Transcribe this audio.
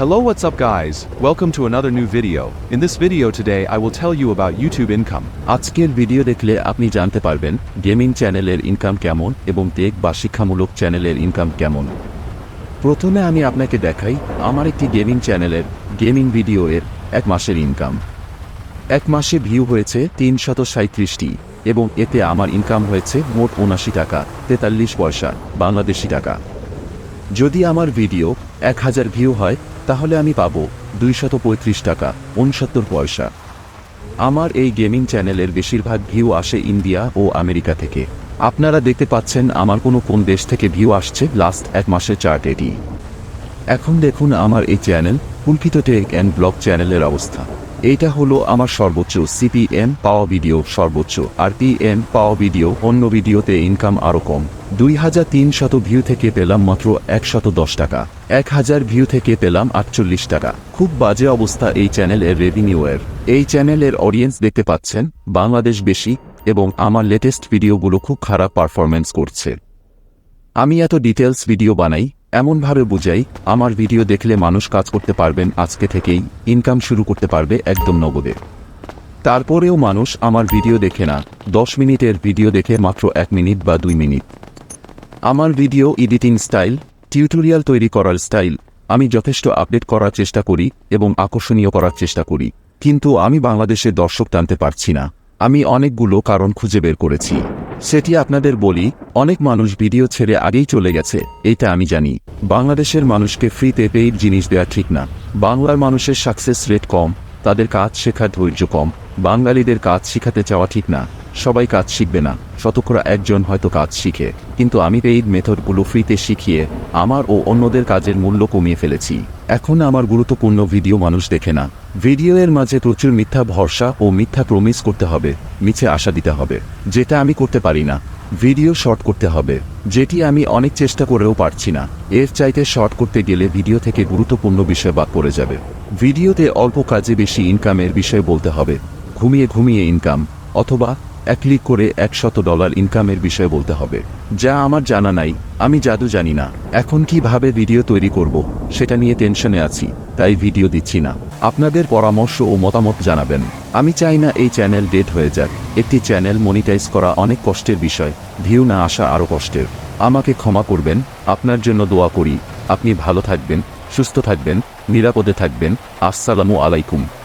Hello what's up guys, welcome to another new video. In this video today I will tell you about YouTube income. আজকের video দেখলে আপনি জানতে পারবেন gaming চ্যানেলের income কেমন এবং টেক বা শিক্ষামূলক চ্যানেলের ইনকাম কেমন প্রথমে আমি আপনাকে দেখাই আমার একটি গেমিং চ্যানেলের গেমিং ভিডিও এর এক মাসের ইনকাম এক মাসে ভিউ হয়েছে তিনশত সাঁত্রিশটি এবং এতে আমার ইনকাম হয়েছে মোট উনাশি টাকা তেতাল্লিশ পয়সা বাংলাদেশি টাকা যদি আমার ভিডিও এক হাজার ভিউ হয় তাহলে আমি পাব দুইশত পঁয়ত্রিশ টাকা উনসত্তর পয়সা। আমার এই গেমিং চ্যানেলের বেশিরভাগ ভিউ আসে ইন্ডিয়া ও আমেরিকা থেকে। আপনারা দেখতে পাচ্ছেন আমার কোনো কোন দেশ থেকে ভিউ আসছে লাস্ট এক মাসের চার্ট এটি এখন দেখুন আমার এই চ্যানেল পুলকিত টেক অ্যান্ড ব্লগ চ্যানেলের অবস্থা। এইটা হলো আমার সর্বোচ্চ সিপিএম পাওয়া ভিডিও সর্বোচ্চ আর পিএম পাওয়া ভিডিও, অন্য ভিডিওতে ইনকাম আরও কম। দুই হাজার তিনশত ভিউ থেকে পেলাম মাত্র একশত দশ টাকা। এক হাজার ভিউ থেকে পেলাম আটচল্লিশ টাকা। খুব বাজে অবস্থা এই চ্যানেলের রেভিনিউয়ের এই চ্যানেলের অডিয়েন্স দেখতে পাচ্ছেন বাংলাদেশ বেশি এবং আমার লেটেস্ট ভিডিওগুলো খুব খারাপ পারফরমেন্স করছে। আমি এত ডিটেলস ভিডিও বানাই এমনভাবে বুঝাই, আমার ভিডিও দেখলে মানুষ কাজ করতে পারবেন, আজকে থেকেই ইনকাম শুরু করতে পারবে একদম নগদে। তারপরেও মানুষ আমার ভিডিও দেখে না, দশ মিনিটের ভিডিও দেখে মাত্র এক মিনিট বা দুই মিনিট। আমার ভিডিও এডিটিং স্টাইল টিউটোরিয়াল তৈরি করার স্টাইল আমি যথেষ্ট আপডেট করার চেষ্টা করি এবং আকর্ষণীয় করার চেষ্টা করি, কিন্তু আমি বাংলাদেশের দর্শক টানতে পারছি না। আমি অনেকগুলো কারণ খুঁজে বের করেছি। সেটি আপনাদের বলি, অনেক মানুষ ভিডিও ছেড়ে আগেই চলে গেছে, এটা আমি জানি। বাংলাদেশের মানুষকে ফ্রিতে পেইড জিনিস দেওয়া ঠিক না। বাংলার মানুষের সাকসেস রেট কম, তাদের কাজ শেখার ধৈর্য কম, বাঙালিদের কাজ শিখাতে চাওয়া ঠিক না। সবাই কাজ শিখবে না, শতকরা একজন হয়তো কাজ শিখে। কিন্তু আমি পেইড মেথডগুলো ফ্রিতে শিখিয়ে, আমার ও অন্যদের কাজের মূল্য কমিয়ে ফেলেছি। এখন আমার গুরুত্বপূর্ণ ভিডিও মানুষ দেখে না। ভিডিও এর মাঝে প্রচুর মিথ্যা ভরসা ও মিথ্যা প্রমিস করতে হবে, মিছে আশা দিতে হবে, যেটা আমি করতে পারি না। ভিডিও শর্ট করতে হবে, যেটি আমি অনেক চেষ্টা করেও পারছি না। এর চাইতে শর্ট করতে গেলে ভিডিও থেকে গুরুত্বপূর্ণ বিষয় বাদ পড়ে যাবে। ভিডিওতে অল্প কাজে বেশি ইনকামের বিষয় বলতে হবে। ঘুমিয়ে ঘুমিয়ে ইনকাম অথবা এক ক্লিক করে একশত ডলার ইনকামের বিষয়ে বলতে হবে। যা আমার জানা নাই, আমি জাদু জানি না। এখন কীভাবে ভিডিও তৈরি করব, সেটা নিয়ে টেনশনে আছি, তাই ভিডিও দিচ্ছি না। আপনাদের পরামর্শ ও মতামত জানাবেন। আমি চাই না এই চ্যানেল ডেট হয়ে যাক। একটি চ্যানেল মনিটাইজ করা অনেক কষ্টের বিষয়, ভিউ না আসা আরও কষ্টের। আমাকে ক্ষমা করবেন, আপনার জন্য দোয়া করি। আপনি ভালো থাকবেন, সুস্থ থাকবেন, নিরাপদে থাকবেন। আসসালামু আলাইকুম।